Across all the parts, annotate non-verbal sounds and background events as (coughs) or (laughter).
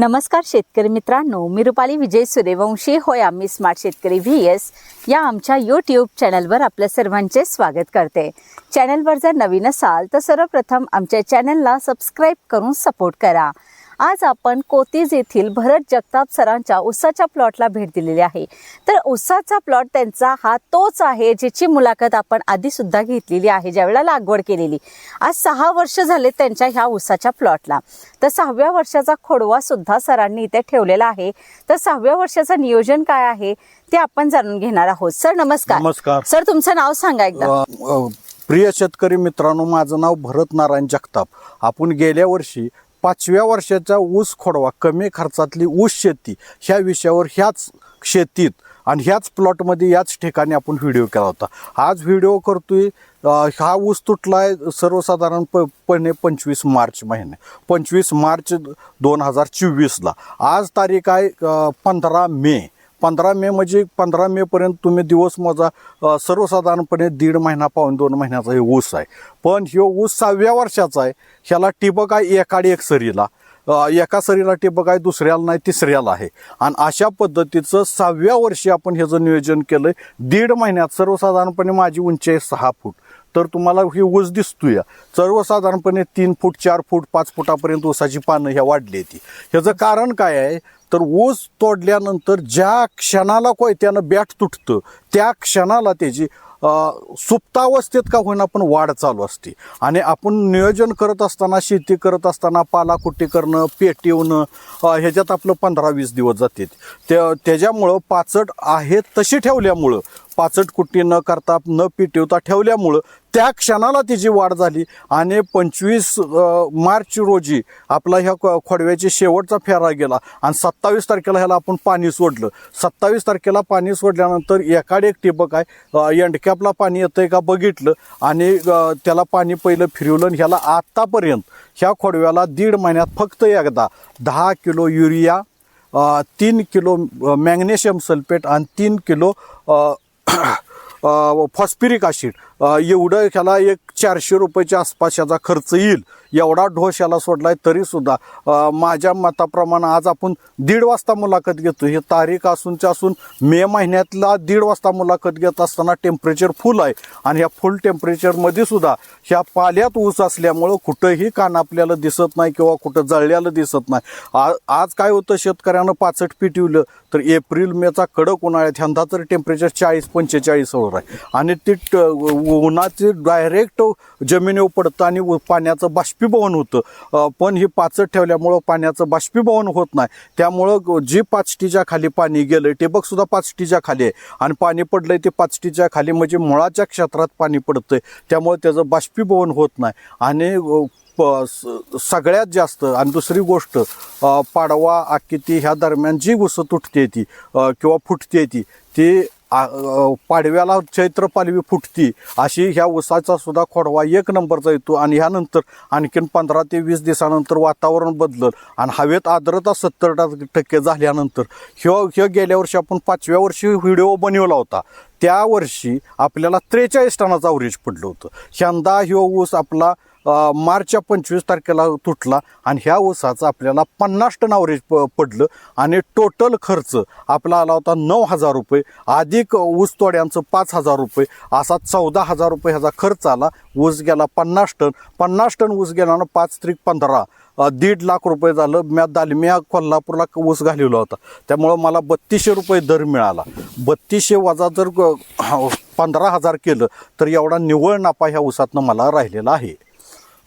नमस्कार शेतकरी मित्रांनो मी रुपाली विजय सूर्यवंशी. होय आम्ही स्मार्ट शेतकरी व्ही एस या आमच्या यूट्यूब चॅनलवर आपल्या सर्वांचे स्वागत करते. चॅनलवर जर नवीन असाल तर सर्वप्रथम आमच्या चॅनलला सबस्क्राईब करून सपोर्ट करा. आज आपण कोतीज येथील भरत जगताप सरांच्या उसाच्या प्लॉटला भेट दिलेली आहे. तर उसाचा प्लॉट त्यांचा हा तोच आहे ज्याची मुलाखत आपण आधी सुद्धा घेतलेली आहे ज्यावेळेला लागवड केलेली. आज सहा वर्ष झाले त्यांच्या ह्या उसाच्या प्लॉटला. तर सहाव्या वर्षाचा खोडवा सुद्धा सरांनी इथे ठेवलेला आहे. तर सहाव्या वर्षाचं नियोजन काय आहे ते आपण जाणून घेणार आहोत. सर नमस्कार. नमस्कार. सर तुमचं नाव सांगा एकदा. प्रिय शेतकरी मित्रांनो माझं नाव भरत नारायण जगताप. आपण गेल्या वर्षी पाचव्या वर्षाचा ऊस खोडवा कमी खर्चातली ऊस शेती ह्या विषयावर ह्याच शेतीत आणि ह्याच प्लॉटमध्ये याच ठिकाणी आपण व्हिडिओ केला होता. आज व्हिडिओ करतोय हा ऊस तुटला आहे सर्वसाधारणपणे पंचवीस मार्च महिने पंचवीस मार्च दोन हजार चोवीसला. आज तारीख आहे पंधरा मे. पंधरा मे म्हणजे पंधरा मे पर्यंत तुम्ही दिवस माझा सर्वसाधारणपणे दीड महिना पाऊन दोन महिन्याचा हे ऊस आहे. पण ह्यो ऊस सहाव्या वर्षाचा आहे. ह्याला टिबक आहे एकाडी एक सरीला. एका सरीला टिबक आहे दुसऱ्याला नाही तिसऱ्याला आहे. आणि अशा पद्धतीचं सहाव्या वर्षी आपण ह्याचं नियोजन केलं आहे दीड महिन्यात सर्वसाधारणपणे माझी उंची आहे सहा फूट. तर तुम्हाला ही ऊस दिसतोय. सर्वसाधारणपणे तीन फूट चार फूट पाच फुटापर्यंत ऊसाची पानं ह्या वाढली होती ह्याचं कारण काय आहे? तर ऊस तोडल्यानंतर ज्या क्षणाला कोयत्यानं बॅट तुटतं त्या क्षणाला त्याची सुप्तावस्थेत का होईना पण वाढ चालू असते. आणि आपण नियोजन करत असताना शेती करत असताना पालाकुटी करणं पेटवणं ह्याच्यात आपलं पंधरा वीस दिवस जाते त्या त्याच्यामुळं पाचट आहे तशी ठेवल्यामुळं पाचट कुट्टी न करता न पिटवता ठेवल्यामुळं त्या क्षणाला तिची वाढ झाली आणि पंचवीस मार्च रोजी आपला ह्या खोडव्याची शेवटचा फेरा गेला आणि सत्तावीस तारखेला ह्याला आपण पाणी सोडलं. सत्तावीस तारखेला पाणी सोडल्यानंतर एकाडे एक टिबक आहे एंडकॅपला पाणी येतंय का बघितलं आणि त्याला पाणी पहिलं फिरवलं आणि ह्याला आत्तापर्यंत ह्या खोडव्याला दीड महिन्यात फक्त एकदा दहा किलो युरिया तीन किलो मॅग्नेशियम सल्फेट आणि तीन किलो (coughs) फॉस्पिरिक फॉस्फिरिक ॲसिड. एवढं ह्याला एक चारशे रुपयाच्या आसपास याचा खर्च येईल. एवढा ढोस याला सोडलाय तरीसुद्धा माझ्या मताप्रमाणे आज आपण दीड वाजता मुलाखत घेतो. हे तारीख असूनच्या असून मे महिन्यातला दीड वाजता मुलाखत घेत असताना टेम्परेचर फुल आहे. आणि ह्या फुल टेम्परेचरमध्ये सुद्धा ह्या पाल्यात ऊस असल्यामुळं कुठंही कान आपल्याला दिसत नाही किंवा कुठं जळल्याला दिसत नाही. आ- आज काय होतं? शेतकऱ्यानं पाचट पिटिवलं तर एप्रिल मेचा कडक उन्हाळ्यात यंदा तर टेम्परेचर चाळीस पंचेचाळीसवर आहे. आणि ते ट- उन्हाचे डायरेक्ट जमिनीवर पडतं आणि पाण्याचं बाष्पीभवन होतं. पण ही पाचट ठेवल्यामुळं पाण्याचं बाष्पीभवन होत नाही. त्यामुळं जी पाचटीच्या खाली पाणी गेलं टेबकसुद्धा पाचटीच्या खाली आहे. आणि पाणी पडलंय ते पाचटीच्या खाली म्हणजे मुळाच्या क्षेत्रात पाणी पडतंय. त्यामुळे त्याचं बाष्पीभवन होत नाही. आणि प- स- सगळ्यात जास्त आणि दुसरी गोष्ट पाडवा आकिती ह्या दरम्यान जी घुसं तुटते ती किंवा फुटते ती ती पाडव्याला चैत्र पालवी फुटती. अशी ह्या ऊसाचा सुद्धा खोडवा एक नंबरचा येतो आणि ह्यानंतर आणखीन पंधरा ते वीस दिवसानंतर वातावरण बदलल. आणि हवेत आर्द्रता सत्तर टक्के झाल्यानंतर ह्यो ह्यो गेल्या वर्षी आपण पाचव्या वर्षी व्हिडिओ बनवला होता. त्या वर्षी आपल्याला त्रेचाळीस टनाचा अवरेज पडलं होतं. यंदा ह्यो ऊस आपला मार्चच्या पंचवीस तारखेला तुटला आणि ह्या ऊसाचं आपल्याला पन्नास टन ॲव्हरेज प पडलं आणि टोटल खर्च आपला आला होता नऊ हजार रुपये. अधिक ऊस तोड्यांचं पाच हजार रुपये. असा चौदा हजार रुपये ह्याचा खर्च आला. ऊस गेला पन्नास टन. पन्नास टन ऊस गेल्यानं पाच त्रिक पंधरा. दीड लाख रुपये झालं. म्या दालमिया कोल्हापूरला ऊस घालवला होता. त्यामुळं मला बत्तीसशे रुपये दर मिळाला. बत्तीसशे वजा जर पंधरा हजार केलं तर एवढा निव्वळ नफा ह्या ऊसातनं मला राहिलेला आहे.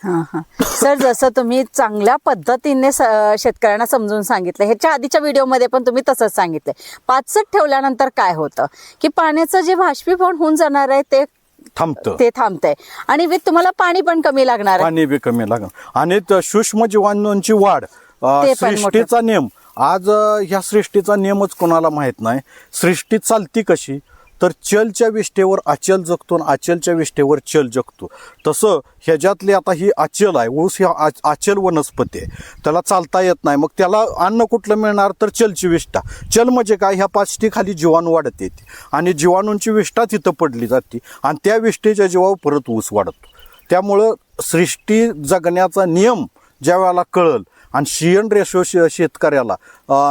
हां हां. सर जसं तुम्ही चांगल्या पद्धतीने स- शेतकऱ्यांना समजून सांगितलं ह्याच्या आधीच्या व्हिडिओमध्ये पण तुम्ही तसंच सांगितलंय. पाचसट ठेवल्यानंतर काय होतं? की पाण्याचं जे बाष्पीभवन होऊन जाणार आहे ते थांबतं. ते थांबतंय. आणि विथ तुम्हाला पाणी पण कमी लागणार आहे. पाणी बी कमी लागणार. आणि त- सूक्ष्म जीवाणूंची वाढ अ, ते पण मोठं. सृष्टीचा नियम आज अ, ह्या सृष्टीचा नियमच कोणाला माहीत नाही. सृष्टी चालती कशी? तर चलच्या विष्ठेवर अचल जगतो आणि अचलच्या विष्ठेवर चल जगतो. तसं ह्याच्यातली आता ही अचल आहे ऊस ही आ- अचल वनस्पती आहे. त्याला चालता येत नाही. मग त्याला अन्न कुठलं मिळणार? तर चलची विष्ठा. चल म्हणजे काय? ह्या पाचटी खाली जीवाणू वाढत येते. आणि जीवाणूंची विष्ठा तिथं पडली जाते आणि त्या विष्ठेच्या जीवावर परत ऊस वाढतो. त्यामुळं सृष्टी जगण्याचा नियम ज्या वेळेला कळल आणि शियन रेशो शेतकऱ्याला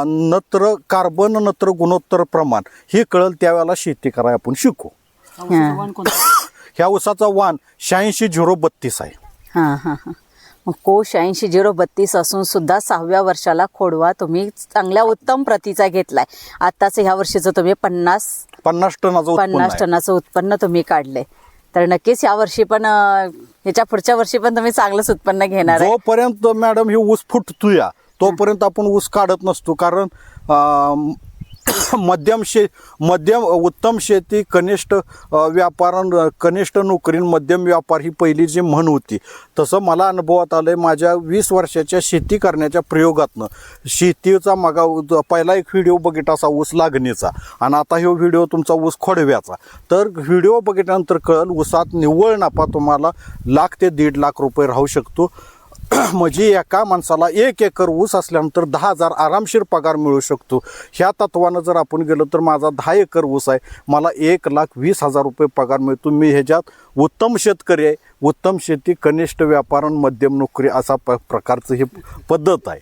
नत्र कार्बन नत्र गुणोत्तर प्रमाण हे कळल त्यावेळेला शेती करायला आपण शिकू. ह्या ऊसाचा वाण शहाऐंशी झिरो बत्तीस आहे. हां हां हां. मग कोश ऐंशी झिरो बत्तीस असून सुद्धा सहाव्या वर्षाला खोडवा. तुम्ही चांगल्या उत्तम प्रतीचा घेतलाय. आताच ह्या वर्षीचं तुम्ही पन्नास पन्नास टनाचं पन्नास. टनाचं उत्पन्न तुम्ही काढले तर नक्कीच या वर्षी पण याच्या ह्याच्या पुढच्या वर्षी पण तुम्ही चांगलंच उत्पन्न घेणार जोपर्यंत मॅडम ही ऊस फुटतोय तोपर्यंत आपण ऊस काढत नसतो. कारण (coughs) मध्यम शे मध्यम उत्तम शेती कनिष्ठ व्यापार कनिष्ठ नोकरी मध्यम व्यापार ही पहिली जी म्हण होती. तसं मला अनुभवात आलंय माझ्या वीस वर्षाच्या शेती करण्याच्या प्रयोगातनं. शेतीचा मागा पहिला एक व्हिडिओ बघितला असा ऊस लागणीचा. आणि आता हा व्हिडिओ तुमचा ऊस खोडव्याचा. तर व्हिडिओ बघितल्यानंतर कळल ऊसात निव्वळ नफा तुम्हाला लाख ते दीड लाख रुपये राहू शकतो. (clears throat) म्हणजे एका माणसाला एक एकर ऊस असल्यानंतर दहा हजार आरामशीर पगार मिळू शकतो. ह्या तत्वानं जर आपण गेलो तर माझा दहा एकर ऊस आहे. मला एक लाख वीस हजार रुपये पगार मिळतो. मी ह्याच्यात उत्तम शेतकरी आहे. उत्तम शेती कनिष्ठ व्यापार आणि मध्यम नोकरी असा प प्रकारचं हे पद्धत आहे.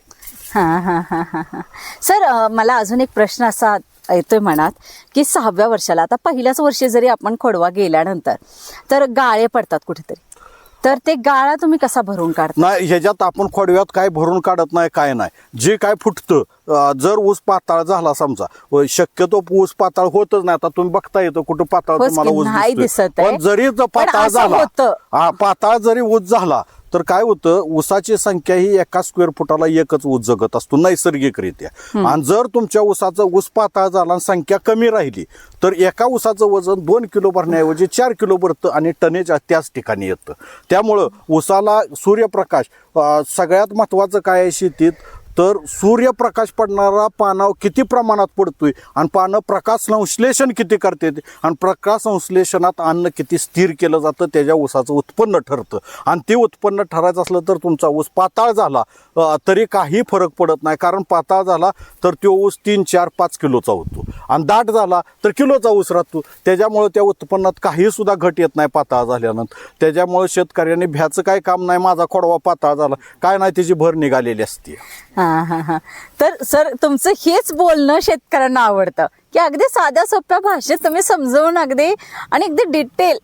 हां हां हां हां हां. सर मला अजून एक प्रश्न असा येतोय मनात की सहाव्या वर्षाला आता पहिल्याच वर्षी जरी आपण खोडवा गेल्यानंतर तर गाळे पडतात कुठेतरी. तर ते गाळा तुम्ही कसा भरून काढता नाही ह्याच्यात आपण खोडव्यात काय भरून काढत नाही काय नाही जे काय फुटतं अं, जर ऊस पाताळ झाला समजा व शक्यतो ऊस पाताळ होतच नाही आता तुम्ही बघता येतं कुठं पाताळ होच तुम्हाला ऊस नाही दिसतोय. दिसत आहे. पण जरी जर पण पाताळ असं झाला होतं. हा पाताळ जरी ऊस झाला तर काय होतं ऊसाची संख्या ही एका स्क्वेअर फुटाला एकच ऊस जगत असतो नैसर्गिकरित्या. आणि जर तुमच्या ऊसाचा ऊस पाताळ झाला आणि संख्या कमी राहिली तर एका ऊसाचं वजन दोन किलो भरण्याऐवजी चार किलो भरतं आणि टनेज त्याच ठिकाणी येतं. त्यामुळं ऊसाला सूर्यप्रकाश सगळ्यात महत्वाचं काय आहे शेतीत? तर सूर्यप्रकाश पडणारा पानावर किती प्रमाणात पडतोय? आणि पानं प्रकाश संश्लेषण किती करते? ते आणि प्रकाश संश्लेषणात अन्न किती स्थिर केलं जातं? त्याच्या ऊसाचं उत्पन्न ठरतं. आणि ते उत्पन्न ठरायचं असलं तर तुमचा ऊस पाताळ झाला तरी काही फरक पडत नाही. कारण पाताळ झाला तर तो ऊस तीन चार पाच किलोचा होतो. आणि दाट झाला तर किलोचा ऊस राहतो त्याच्यामुळे त्या उत्पन्नात काही सुद्धा घट येत नाही पाताळा झाल्यानंतर. त्याच्यामुळे शेतकऱ्यांनी भ्याचं काय काम नाही माझा खोडवा पाताळा झाला. काय नाही त्याची भर निघालेली असते. हां हां हां. तर सर तुमचं हेच बोलणं शेतकऱ्यांना आवडतं. की अगदी साध्या सोप्या भाषेत तुम्ही समजवून अगदी आणि अगदी डिटेल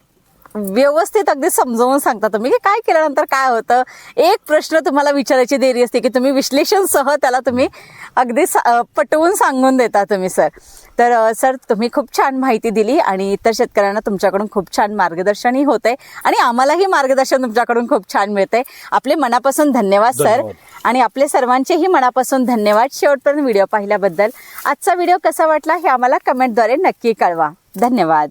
व्यवस्थित अगदी समजावून सांगता तुम्ही की काय केल्यानंतर काय होतं. एक प्रश्न तुम्हाला विचारायची देरी असते की तुम्ही विश्लेषणसह त्याला तुम्ही अगदी सा- पटवून सांगून देता तुम्ही सर. तर सर तुम्ही खूप छान माहिती दिली आणि इतर शेतकऱ्यांना तुमच्याकडून खूप छान मार्गदर्शनही होते आणि आम्हालाही मार्गदर्शन तुमच्याकडून खूप छान मिळते. आपले मनापासून धन्यवाद सर. आणि आपले सर्वांचेही मनापासून धन्यवाद शेवटपर्यंत व्हिडिओ पाहिल्याबद्दल. आजचा व्हिडिओ कसा वाटला हे आम्हाला कमेंटद्वारे नक्की कळवा. धन्यवाद.